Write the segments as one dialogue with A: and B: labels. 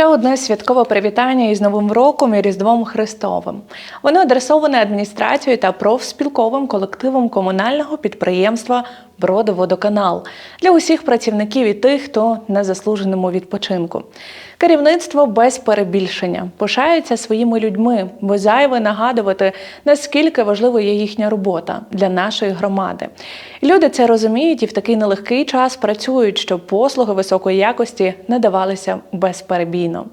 A: Ще одне святкове привітання із Новим роком і Різдвом Христовим. Воно адресоване адміністрацією та профспілковим колективом комунального підприємства Бродоводоканал для усіх працівників і тих, хто на заслуженому відпочинку. Керівництво без перебільшення пишається своїми людьми, бо зайве нагадувати, наскільки важливою є їхня робота для нашої громади. Люди це розуміють і в такий нелегкий час працюють, щоб послуги високої якості надавалися безперебійно.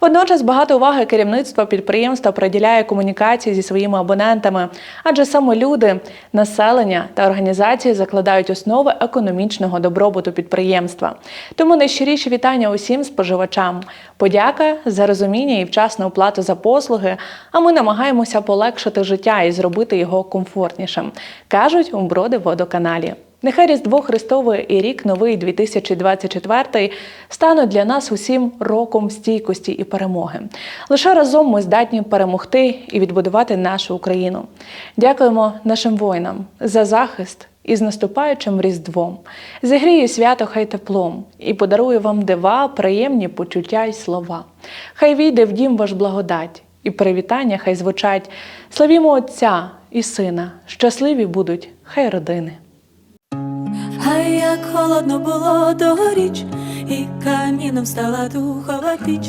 A: Водночас багато уваги керівництво підприємства приділяє комунікації зі своїми абонентами, адже саме люди, населення та організації закладають основи економічного добробуту підприємства. Тому найщиріші вітання усім споживачам. Подяка за розуміння і вчасну оплату за послуги. А ми намагаємося полегшити життя і зробити його комфортнішим, кажуть у Броди водоканалі. Нехай Різдво Христове і рік новий 2024 стануть для нас усім роком стійкості і перемоги. Лише разом ми здатні перемогти і відбудувати нашу Україну. Дякуємо нашим воїнам за захист і з наступаючим Різдвом. Зігріє свято хай теплом і подарує вам дива, приємні почуття й слова. Хай війде в дім ваш благодать, і привітання хай звучать. Славімо Отця і Сина, щасливі будуть, хай родини.
B: Хай як холодно було тогоріч, і каміном стала духова піч,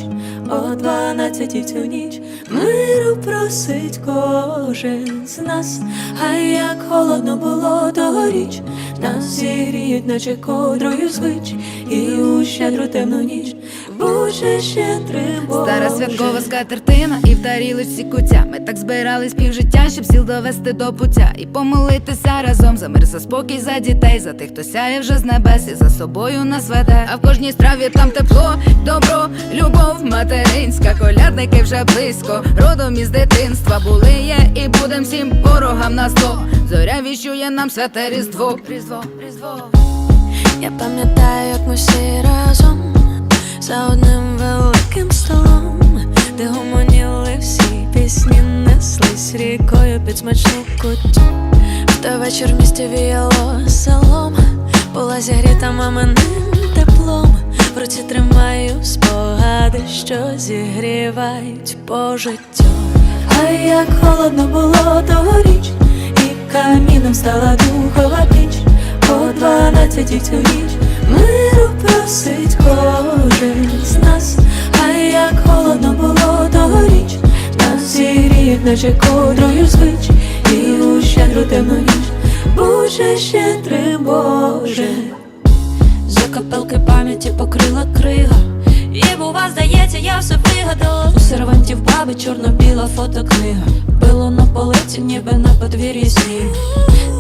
B: о дванадцятій цю ніч миру просить кожен з нас, хай як холодно було тогоріч, нас зігріють, наче кодрою звич, і у щедру темну ніч Боже щедрий Боже.
C: Стара святкова скатертина і в тарілочці куття. Ми так збирались півжиття, щоб сіл довести до пуття і помолитися разом за мир, за спокій, за дітей, за тих, хто сяє вже з небес і за собою нас веде. А в кожній страві там тепло, добро, колядники вже близько. Родом із дитинства були, є і будем всім ворогам на зло. Зоря віщує нам святе різдво.
B: Я пам'ятаю, як ми всі разом за одним великим столом, де гомоніли всі пісні, неслись рікою під смачну кутю. В той вечір в місті віяло селом, була зігріта маминим. В тримаю спогади, що зігрівають по життю. Хай як холодно було тогоріч, і каміном стала духова піч. О дванадцятій цю ніч миру просить кожен з нас, хай як холодно було тогоріч, нас зігріють, наче кодрою звич, і у щедру темну ніч, Боже щедрий Боже. Закапелки пам'яті покрила крига. І бува, здається, я все вигадала. У сервантів баби чорно-біла фотокнига. Било на полиці, ніби на подвір'ї сніг.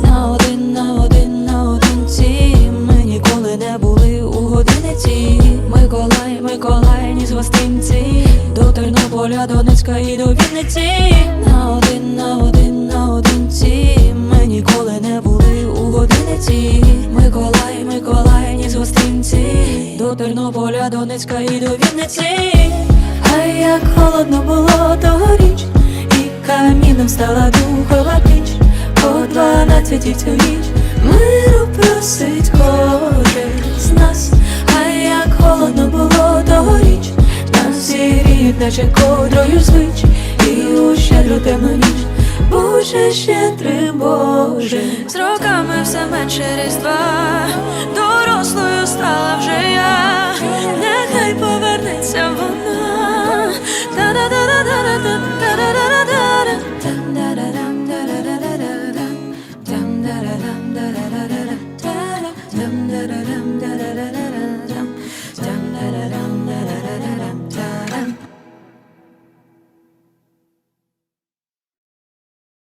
B: На один, на один, на одинці. Ми ніколи не були у годиниці Миколай, Миколай, ні з гостинці. До Тернополя, Донецька і до Вінниці. На один, на один, на одинці. Ми ніколи Тернополя, Донецька і до Вінниці. Хай як холодно було тогоріч І каміном стала духова піч. О дванадцятій цю ніч Миру просить кожен з нас. Хай як холодно було тогоріч Нас зігріють, наче кодрою звич. І у щедру темну ніч Боже щедрий Боже. З роками все менше різдва